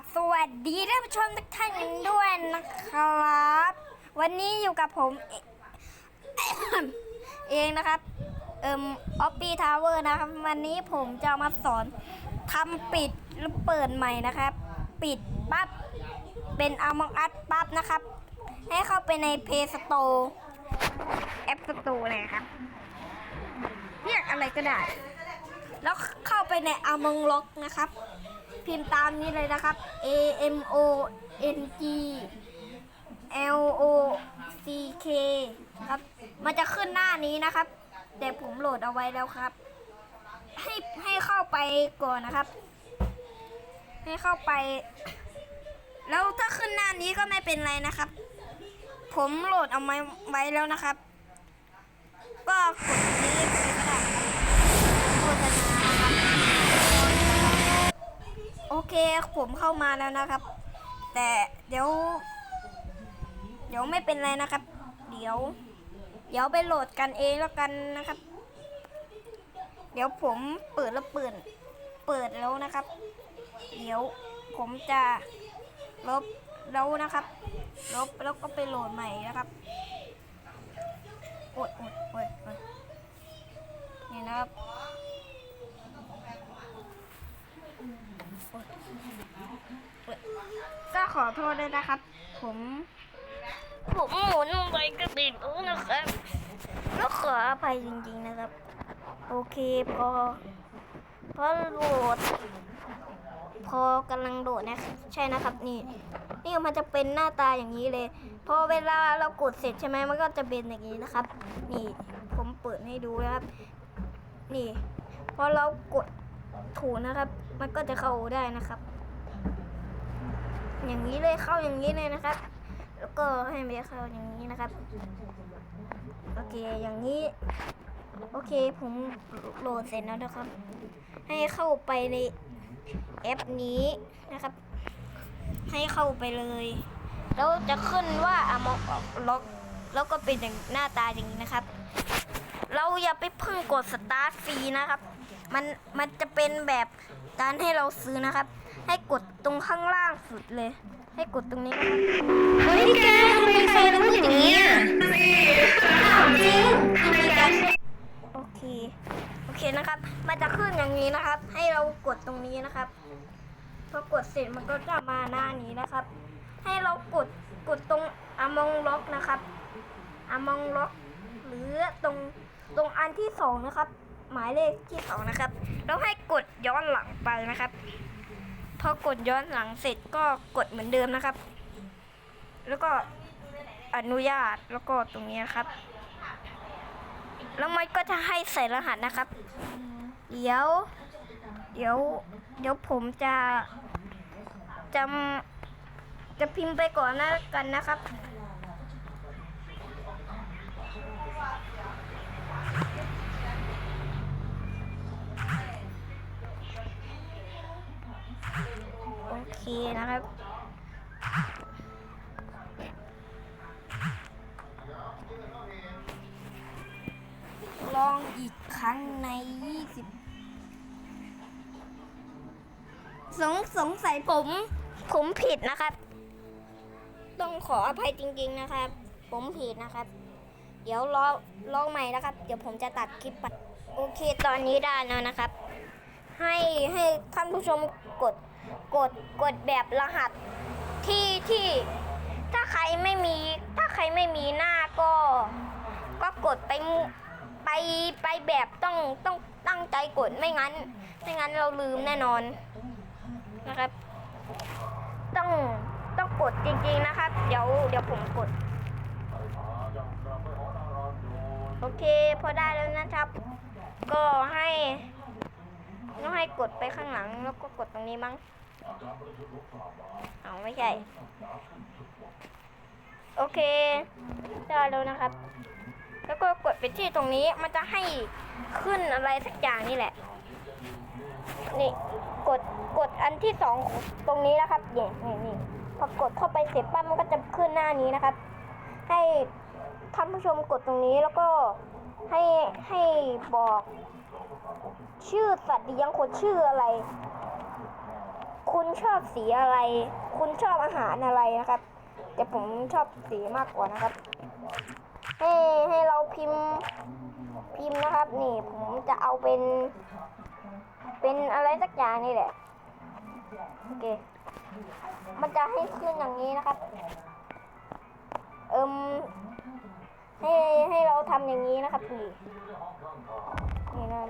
บสวัสดีท่านผู้ชมทุกท่านด้วยนะครับ วันนี้อยู่กับผม เองนะครับ เอิมออปปี้ทาวเวอร์นะครับ วันนี้ผมจะมาสอนทำปิดหรือเปิดใหม่นะครับ ปิดปั๊บ เป็นอ m ม n งอัดปั๊บนะครับ ให้เข้าไปใน Play Store แอป Store นะครับเรียกอะไรก็ได้ แล้วเข้าไปใน Among Lock นะครับ พิมพ์ตามนี้เลยนะครับ A M O N G L O C K ครับ มันจะขึ้นหน้านี้นะครับ แต่ผมโหลดเอาไว้แล้วครับ ให้ให้เข้าไปก่อนนะครับ ให้เข้าไป แล้วถ้าขึ้นหน้านี้ก็ไม่เป็นไรนะครับ ผมโหลดเอาไว้ไว้แล้วนะครับ ก็กดนี้ไปก็ได้ครับโฆษณา ผมเข้ามาแล้วนะครับ แต่เดี๋ยว เดี๋ยวไม่เป็นไรนะครับ เดี๋ยว เดี๋ยวไปโหลดกันเองแล้วกันนะครับ เดี๋ยวผมเปิดแล้วเปิดเปิดแล้วนะครับ เดี๋ยวผมจะลบแล้วนะครับ ลบแล้วก็ไปโหลดใหม่นะครับโอ๊ยโอ๊ยโอ๊ยโอ๊ยนี่นะครับ ก็ขอ โทษด้วยนะครับ ผม ผมหมุนไปกระติดรู้นะครับแล้วขออภัยจริงๆนะครับ โอเคพอพอโหลดพอกำลังโดดนะใช่นะครับนี่ นี่มันจะเป็นหน้าตาอย่างนี้เลย พอเวลาเรากดเสร็จใช่ไหมมันก็จะเป็นอย่างนี้นะครับ นี่ผมเปิดให้ดูนะครับ นี่ พอเรากดถูนะครับ มันก็จะเข้าได้นะครับ อย่างนี้เลยเข้าอย่างนี้เลยนะครับ แล้วก็ให้เมเข้าอย่างนี้นะครับ โอเคอย่างนี้ โอเคผมโหลดเสร็จแล้วนะครับ ให้เข้าไปในแอปนี้นะครับ ให้เข้าไปเลย แล้วจะขึ้นว่าอะมอกล็อกแล้วก็เป็นอย่างหน้าตาอย่างนี้นะครับ เราอย่าไปเพิ่งกดสตาร์ทฟรีนะครับ มันมันจะเป็นแบบการให้เราซื้อนะครับ ให้กดตรงข้างล่างสุดเลย ให้กดตรงนี้นะครับเฮ้ยแกทำไมไฟมันมืดอย่างนี้อะจริงทำไมกันโอเค โอเคนะครับ มันจะขึ้นอย่างนี้นะครับ ให้เรากดตรงนี้นะครับ พอกดเสร็จมันก็จะมาหน้านี้นะครับ ให้เรากดกดตรง Among Lock นะครับ Among Lock หรือตรงตรงอันที่สองนะครับ หมายเลขที่สองนะครับ แล้วให้กดย้อนหลังไปนะครับพ อกดย้อนหลังเสร็จก็กดเหมือนเดิมนะครับ แล้วก็อนุญาตแล้วก็ตรงนี้ครับ แล้วมันก็จะให้ใส่รหัสนะครับ เดี๋ยว เดี๋ยว เดี๋ยวผมจะจำจะพิมพ์ไปก่อนนะกันนะครับ นะครับ ลองอีกครั้งใน 20 สงสงสัยผม ผมผิดนะครับ ต้องขออภัยจริงๆนะครับ ผมผิดนะครับ เดี๋ยวรอลองใหม่นะครับ เดี๋ยวผมจะตัดคลิปไป โอเค ตอนนี้ได้แล้วนะครับ ให้ให้ท่านผู้ชมกด กดกดแบบรหัสที่ที่ถ้าใครไม่มีถ้าใครไม่มีหน้าก็ ก็กดไปไปไปแบบต้องต้องตั้งใจกดไม่งั้น ไม่งั้นเราลืมแน่นอนนะครับ ต้องต้องกดจริงๆนะครับ เดี๋ยวเดี๋ยวผมกด โอเคพอได้แล้วนะครับ ก็ให้ต้องให้กดไปข้างหลังแล้วก็กดตรงนี้มั้ง เอาไม่ใช่ โอเค ได้แล้วนะครับ แล้วก็กดไปที่ตรงนี้มันจะให้ขึ้นอะไรสักอย่างนี่แหละ นี่กดกดอันที่สองตรงนี้นะครับเนี่ยนี่นี่พอกดเข้าไปเสร็จปั๊บมันก็จะขึ้นหน้านี้นะครับ ให้ท่านผู้ชมกดตรงนี้แล้วก็ให้ให้บอก ชื่อสัตว์เลี้ยงคนชื่ออะไร คุณชอบสีอะไร คุณชอบอาหารอะไรนะครับ แต่ผมชอบสีมากกว่านะครับ ให้ให้เราพิมพ์พิมพ์นะครับ นี่ผมจะเอาเป็น เป็นอะไรสักอย่างนี่แหละโอเค มันจะให้ขึ้นอย่างนี้นะครับ เอิมให้ให้เราทำอย่างนี้นะครับนี่นี่นะ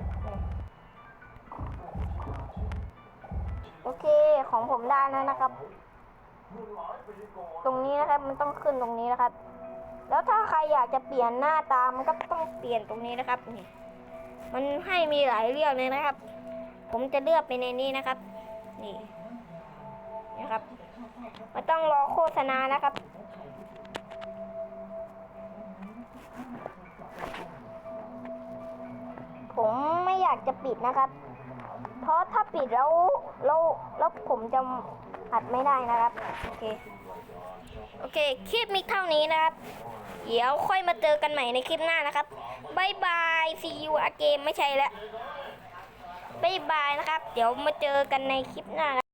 โอเคของผมได้แล้วนะครับ ตรงนี้นะครับมันต้องขึ้นตรงนี้นะครับ แล้วถ้าใครอยากจะเปลี่ยนหน้าตามันก็ต้องเปลี่ยนตรงนี้นะครับนี่มันให้มีหลายเรื่องเลยนะครับ ผมจะเลือกไปในนี้นะครับ นี่นะครับไม่ต้องรอโฆษณานะครับผมไม่อยากจะปิดนะครับ เพราะถ้าปิดแล้วแล้วแล้วผมจะอัดไม่ได้นะครับ โอเค โอเค คลิปมีเท่านี้นะครับ เดี๋ยวค่อยมาเจอกันใหม่ในคลิปหน้านะครับบายบาย see you again ไม่ใช่แล้วบายบายนะครับ เดี๋ยวมาเจอกันในคลิปหน้านะ